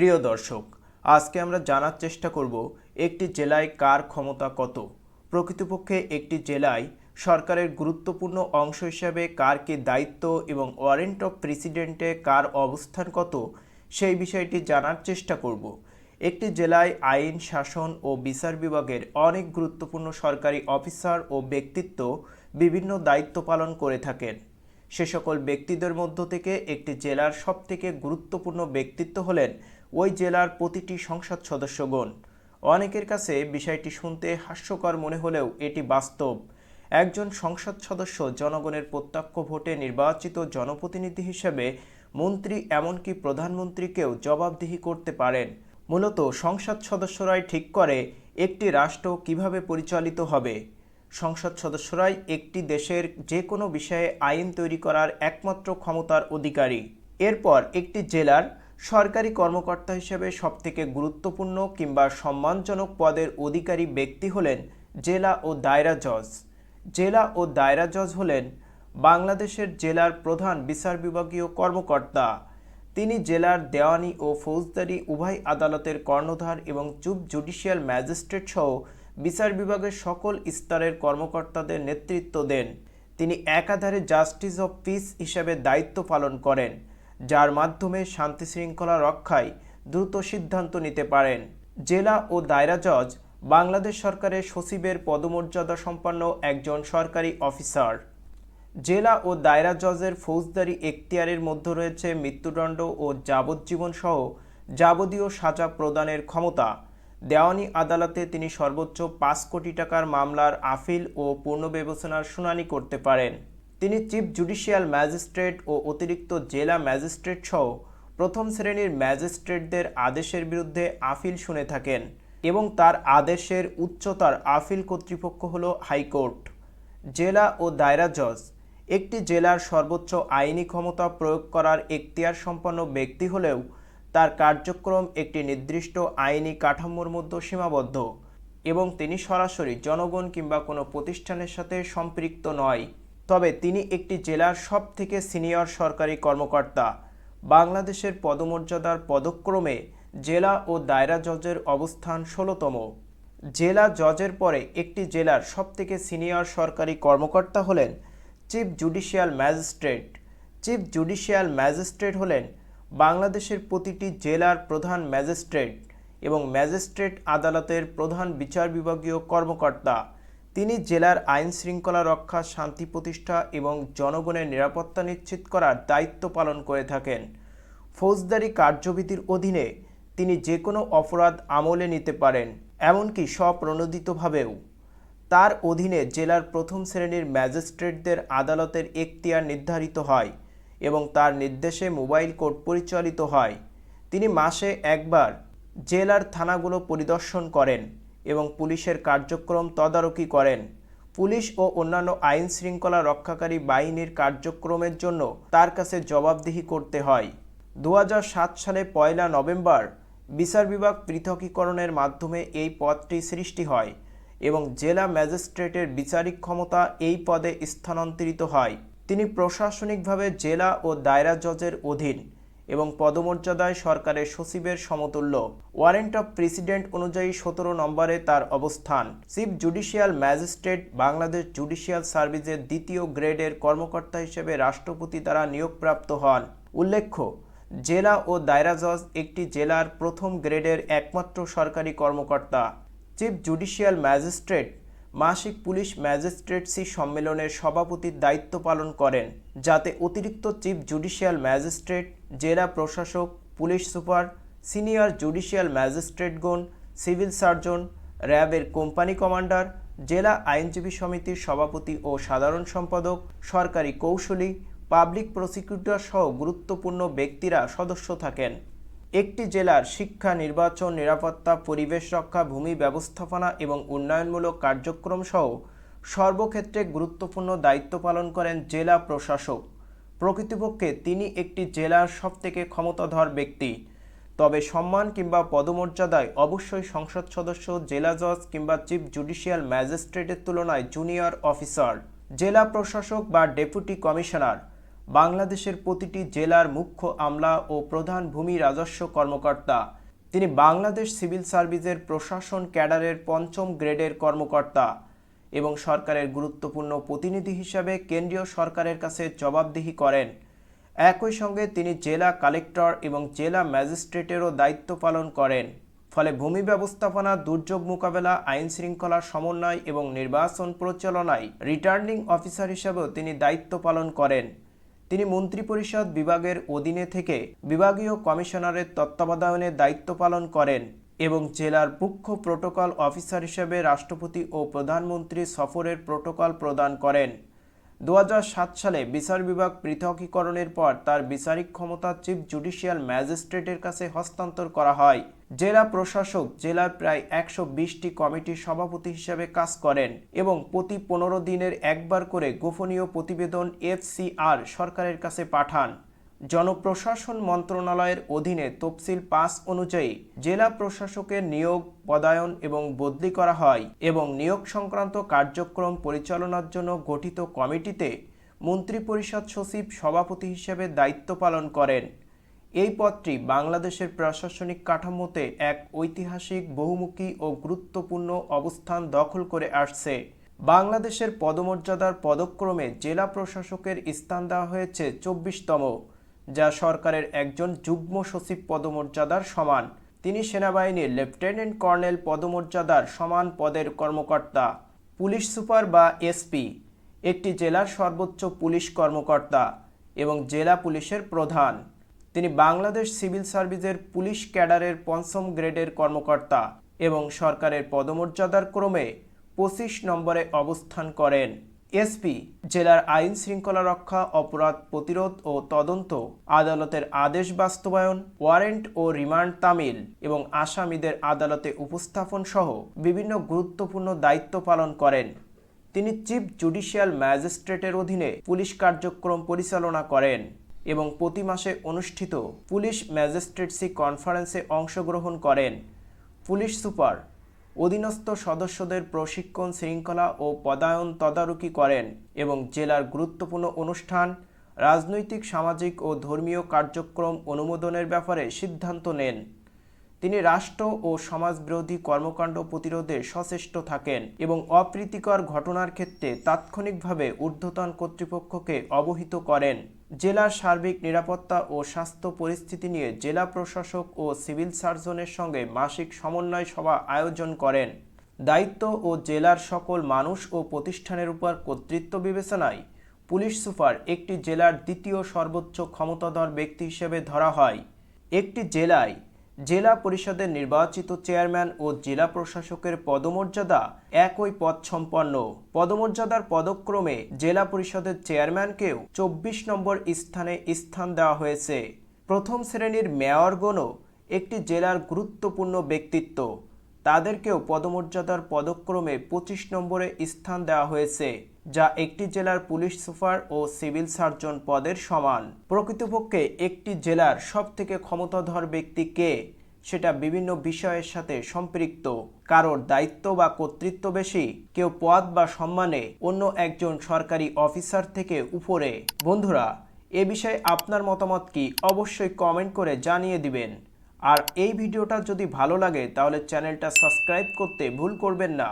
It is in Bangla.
প্রিয় দর্শক, আজকে আমরা জানার চেষ্টা করব একটি জেলায় কার ক্ষমতা কত? প্রকৃতপক্ষে একটি জেলায় সরকারের গুরুত্বপূর্ণ অংশ হিসাবে কার কি দায়িত্ব এবং ওয়ারেন্ট অফ প্রেসিডেন্টে কার অবস্থান কত, সেই বিষয়টি জানার চেষ্টা করব। একটি জেলায় আইন, শাসন ও বিচার বিভাগের অনেক গুরুত্বপূর্ণ সরকারি অফিসার ও ব্যক্তিত্ব বিভিন্ন দায়িত্ব পালন করে থাকেন। সে সকল ব্যক্তিদের মধ্য থেকে একটি জেলার সবথেকে গুরুত্বপূর্ণ ব্যক্তিত্ব হলেন ওই জেলার প্রতিটি সংসদ সদস্যগণ। অনেকের কাছে বিষয়টি শুনতে হাস্যকর মনে হলেও এটি বাস্তব। একজন সংসদ সদস্য জনগণের প্রত্যক্ষ ভোটে নির্বাচিত জনপ্রতিনিধি হিসেবে মন্ত্রী এমনকি প্রধানমন্ত্রীকেও জবাবদিহি করতে পারেন। মূলত সংসদ সদস্যরাই ঠিক করে একটি রাষ্ট্র কীভাবে পরিচালিত হবে। সংসদ সদস্যরাই একটি দেশের যে কোনো বিষয়ে আইন তৈরি করার একমাত্র ক্ষমতার অধিকারী। এরপর একটি জেলার সরকারি কর্মকর্তা হিসেবে সবথেকে গুরুত্বপূর্ণ কিংবা সম্মানজনক পদের অধিকারী ব্যক্তি হলেন জেলা ও দায়রা জজ। জেলা ও দায়রা জজ হলেন বাংলাদেশের জেলার প্রধান বিচার বিভাগীয় কর্মকর্তা। তিনি জেলার দেওয়ানি ও ফৌজদারি উভয় আদালতের কর্ণধার এবং চুপ জুডিশিয়াল ম্যাজিস্ট্রেট সহ বিচার বিভাগের সকল স্তরের কর্মকর্তাদের নেতৃত্ব দেন। তিনি একাধারে জাস্টিস অফ পিস হিসেবে দায়িত্ব পালন করেন। যার মাধ্যমে শান্তি শৃঙ্খলা রক্ষায় দ্রুত সিদ্ধান্ত নিতে পারেন। জেলা ও দায়রা জজ, বাংলাদেশ সরকারের সচিবের পদমর্যাদা সম্পন্ন একজন সরকারি অফিসার। জেলা ও দায়রা জজের ফৌজদারি এখতিয়ারের মধ্যে রয়েছে মৃত্যুদণ্ড ও যাবজ্জীবন সহ যাবতীয় সাজা প্রদানের ক্ষমতা। দেওয়ানি আদালতে তিনি সর্বোচ্চ পাঁচ কোটি টাকার মামলার আপিল ও পুনর্বিবেচনার শুনানি করতে পারেন। তিনি চিফ জুডিশিয়াল ম্যাজিস্ট্রেট ও অতিরিক্ত জেলা ম্যাজিস্ট্রেট সহ প্রথম শ্রেণির ম্যাজিস্ট্রেটদের আদেশের বিরুদ্ধে আপিল শুনে থাকেন এবং তার আদেশের উচ্চতার আপিল কর্তৃপক্ষ হল হাইকোর্ট। জেলা ও দায়রা জজ, একটি জেলার সর্বোচ্চ আইনি ক্ষমতা প্রয়োগ করার এখতিয়ার সম্পন্ন ব্যক্তি হলেও তার কার্যক্রম একটি নির্দিষ্ট আইনি কাঠামোর মধ্যে সীমাবদ্ধ এবং তিনি সরাসরি জনগণ কিংবা কোনো প্রতিষ্ঠানের সাথে সম্পৃক্ত নয়। তবে তিনি একটি জেলার সব থেকে সিনিয়র সরকারি কর্মকর্তা। বাংলাদেশের পদমর্যাদার পদক্রমে জেলা ও দায়রা জজের অবস্থান ষোলোতম। জেলা জজের পরে একটি জেলার সবথেকে সিনিয়র সরকারি কর্মকর্তা হলেন chief judicial magistrate. Chief judicial magistrate হলেন বাংলাদেশের প্রতিটি জেলার প্রধান ম্যাজিস্ট্রেট এবং ম্যাজিস্ট্রেট আদালতের প্রধান বিচার বিভাগীয় কর্মকর্তা। তিনি জেলার আইন শৃঙ্খলা রক্ষা, শান্তি প্রতিষ্ঠা এবং জনগণের নিরাপত্তা নিশ্চিত করার দায়িত্ব পালন করে থাকেন। ফৌজদারি কার্যবিধির অধীনে তিনি যে কোনো অপরাধ আমলে নিতে পারেন, এমনকি স্বপ্রণোদিতভাবেও। তার অধীনে জেলার প্রথম শ্রেণির ম্যাজিস্ট্রেটদের আদালতের এখতিয়ার নির্ধারিত হয় এবং তার নির্দেশে মোবাইল কোর্ট পরিচালিত হয়। তিনি মাসে একবার জেলার থানাগুলো পরিদর্শন করেন। এবং পুলিশের কার্যক্রম তদারকি করেন। পুলিশ ও অন্যান্য আইন শৃঙ্খলা রক্ষাকারী বাহিনীর কার্যক্রমের জন্য তার কাছে জবাবদিহি করতে হয়। দু হাজার সাত সালে পয়লা নভেম্বর বিচার বিভাগ পৃথকীকরণের মাধ্যমে এই পদটি সৃষ্টি হয় এবং জেলা ম্যাজিস্ট্রেটের বিচারিক ক্ষমতা এই পদে স্থানান্তরিত হয়। তিনি প্রশাসনিকভাবে জেলা ও দায়রা জজের অধীন এবং পদমর্যাদায় সরকারের সচিবের সমতুল্য। ওয়ারেন্ট অফ প্রেসিডেন্ট অনুযায়ী সতেরো নম্বরে তার অবস্থান। Chief judicial magistrate Bangladesh judicial সার্ভিসের দ্বিতীয় গ্রেডের কর্মকর্তা হিসেবে রাষ্ট্রপতি দ্বারা নিয়োগপ্রাপ্ত হন। উল্লেখ্য, জেলা ও দায়রা জজ একটি জেলার প্রথম গ্রেডের একমাত্র সরকারি কর্মকর্তা। চিফ জুডিশিয়াল ম্যাজিস্ট্রেট মাসিক পুলিশ ম্যাজিস্ট্রেটসি সম্মেলনের সভাপতির দায়িত্ব পালন করেন, যাতে অতিরিক্ত চিফ জুডিশিয়াল ম্যাজিস্ট্রেট জেলা প্রশাসক, পুলিশ সুপার, সিনিয়র জুডিশিয়াল ম্যাজিস্ট্রেটগণ, সিভিল সার্জন, র্যাবের কোম্পানি কমান্ডার, জেলা আইনজীবী সমিতির সভাপতি ও সাধারণ সম্পাদক, সরকারি কৌশলী, পাবলিক প্রসিকিউটর সহ গুরুত্বপূর্ণ ব্যক্তিরা সদস্য থাকেন। একটি জেলার শিক্ষা, নির্বাচন, নিরাপত্তা, পরিবেশ রক্ষা, ভূমি ব্যবস্থাপনা এবং উন্নয়নমূলক কার্যক্রম সহ সর্বক্ষেত্রে গুরুত্বপূর্ণ দায়িত্ব পালন করেন জেলা প্রশাসক। প্রকৃতপক্ষে তিনি একটি জেলার সবথেকে ক্ষমতাধর ব্যক্তি। তবে সম্মান কিংবা পদমর্যাদায় অবশ্যই সংসদ সদস্য, জেলা জজ কিংবা চিফ জুডিশিয়াল ম্যাজিস্ট্রেটের তুলনায় জুনিয়র অফিসার, জেলা প্রশাসক বা ডেপুটি কমিশনার। বাংলাদেশের প্রতিটি জেলার মুখ্য আমলা ও প্রধান ভূমি রাজস্ব কর্মকর্তা। তিনি বাংলাদেশ সিভিল সার্ভিসের প্রশাসন ক্যাডারের পঞ্চম গ্রেডের কর্মকর্তা। এবং সরকারের গুরুত্বপূর্ণ প্রতিনিধি হিসাবে কেন্দ্রীয় সরকারের কাছে জবাবদিহি করেন। একই সঙ্গে তিনি জেলা কালেক্টর এবং জেলা ম্যাজিস্ট্রেটেরও দায়িত্ব পালন করেন। ফলে ভূমি ব্যবস্থাপনা, দুর্যোগ মোকাবেলা, আইন শৃঙ্খলা সমন্বয় এবং নির্বাচন পরিচালনায় রিটার্নিং অফিসার হিসাবেও তিনি দায়িত্ব পালন করেন। তিনি মন্ত্রিপরিষদ বিভাগের অধীনে থেকে বিভাগীয় কমিশনারের তত্ত্বাবধানে দায়িত্ব পালন করেন। এবং জেলার মুখ্য প্রোটোকল অফিসার হিসেবে রাষ্ট্রপতি ও প্রধানমন্ত্রী সফরের প্রোটোকল প্রদান করেন। দু হাজার সাত সালে বিচার বিভাগ পৃথকীকরণের পর তার বিচারিক ক্ষমতা চিফ জুডিশিয়াল ম্যাজিস্ট্রেটের কাছে হস্তান্তর করা হয়। জেলা প্রশাসক জেলার প্রায় একশো বিশটি কমিটির সভাপতি হিসেবে কাজ করেন এবং প্রতি পনেরো দিনের একবার করে গোপনীয় প্রতিবেদন এফসিআর সরকারের কাছে পাঠান। জনপ্রশাসন মন্ত্রণালয়ের অধীনে তফসিল পাস অনুযায়ী জেলা প্রশাসকের নিয়োগ, পদায়ন এবং বদলি করা হয় এবং নিয়োগ সংক্রান্ত কার্যক্রম পরিচালনার জন্য গঠিত কমিটিতে মন্ত্রিপরিষদ সচিব সভাপতি হিসেবে দায়িত্ব পালন করেন। এই পদটি বাংলাদেশের প্রশাসনিক কাঠামোতে এক ঐতিহাসিক, বহুমুখী ও গুরুত্বপূর্ণ অবস্থান দখল করে আসছে। বাংলাদেশের পদমর্যাদার পদক্রমে জেলা প্রশাসকের স্থান দেওয়া হয়েছে চব্বিশতম। যা সরকারের একজন যুগ্ম সচিব পদমর্যাদার সমান। তিনি সেনাবাহিনীর লেফটেন্যান্ট কর্নেল পদমর্যাদার সমান পদের কর্মকর্তা। পুলিশ সুপার বা এসপি। একটি জেলার সর্বোচ্চ পুলিশ কর্মকর্তা এবং জেলা পুলিশের প্রধান। তিনি বাংলাদেশ সিভিল সার্ভিসের পুলিশ ক্যাডারের পঞ্চম গ্রেডের কর্মকর্তা এবং সরকারের পদমর্যাদার ক্রমে পঁচিশ নম্বরে অবস্থান করেন। এসপি, জেলার আইন শৃঙ্খলা রক্ষা, অপরাধ প্রতিরোধ ও তদন্ত, আদালতের আদেশ বাস্তবায়ন, ওয়ারেন্ট ও রিমান্ড তামিল এবং আসামিদের আদালতে উপস্থাপন সহ বিভিন্ন গুরুত্বপূর্ণ দায়িত্ব পালন করেন। তিনি চিফ জুডিশিয়াল ম্যাজিস্ট্রেটের অধীনে পুলিশ কার্যক্রম পরিচালনা করেন এবং প্রতি মাসে অনুষ্ঠিত পুলিশ ম্যাজিস্ট্রেটসি কনফারেন্সে অংশগ্রহণ করেন। পুলিশ সুপার অধীনস্থ সদস্যদের প্রশিক্ষণ শৃঙ্খলা ও পদায়ন তদারকি করেন এবং জেলার গুরুত্বপূর্ণ অনুষ্ঠান, রাজনৈতিক, সামাজিক ও ধর্মীয় কার্যক্রম অনুমোদনের ব্যাপারে সিদ্ধান্ত নেন। তিনি রাষ্ট্র ও সমাজবিরোধী কর্মকাণ্ড প্রতিরোধে সচেষ্ট থাকেন এবং অপ্রীতিকর ঘটনার ক্ষেত্রে তাৎক্ষণিকভাবে ঊর্ধ্বতন কর্তৃপক্ষকে অবহিত করেন। জেলার সার্বিক নিরাপত্তা ও স্বাস্থ্য পরিস্থিতি নিয়ে জেলা প্রশাসক ও সিভিল সার্জনের সঙ্গে মাসিক সমন্বয় সভা আয়োজন করেন। দায়িত্ব ও জেলার সকল মানুষ ও প্রতিষ্ঠানের উপর কর্তৃত্ব বিবেচনায় পুলিশ সুপার একটি জেলার দ্বিতীয় সর্বোচ্চ ক্ষমতাধর ব্যক্তি হিসেবে ধরা হয়। একটি জেলায় জেলা পরিষদের নির্বাচিত চেয়ারম্যান ও জেলা প্রশাসকের পদমর্যাদা একই পদ সম্পন্ন। পদমর্যাদার পদক্রমে জেলা পরিষদের চেয়ারম্যানকেও চব্বিশ নম্বর স্থানে স্থান দেওয়া হয়েছে। প্রথম শ্রেণির মেয়রগণও একটি জেলার গুরুত্বপূর্ণ ব্যক্তিত্ব। তাদেরকেও পদমর্যাদার পদক্রমে পঁচিশ নম্বরে স্থান দেওয়া হয়েছে। যা একটি জেলার পুলিশ সুপার ও সিভিল সার্জন পদের সমান। প্রকৃতপক্ষে একটি জেলার সবথেকে ক্ষমতাধর ব্যক্তি কে, সেটা বিভিন্ন বিষয়ের সাথে সম্পৃক্ত। কারোর দায়িত্ব বা কর্তৃত্ব বেশি, কেউ পদ বা সম্মানে, অন্য একজন সরকারি অফিসার থেকে উপরে। বন্ধুরা, এ বিষয়ে আপনার মতামত কি অবশ্যই কমেন্ট করে জানিয়ে দিবেন। আর এই ভিডিওটা যদি ভালো লাগে, তাহলে চ্যানেলটা সাবস্ক্রাইব করতে ভুল করবেন না।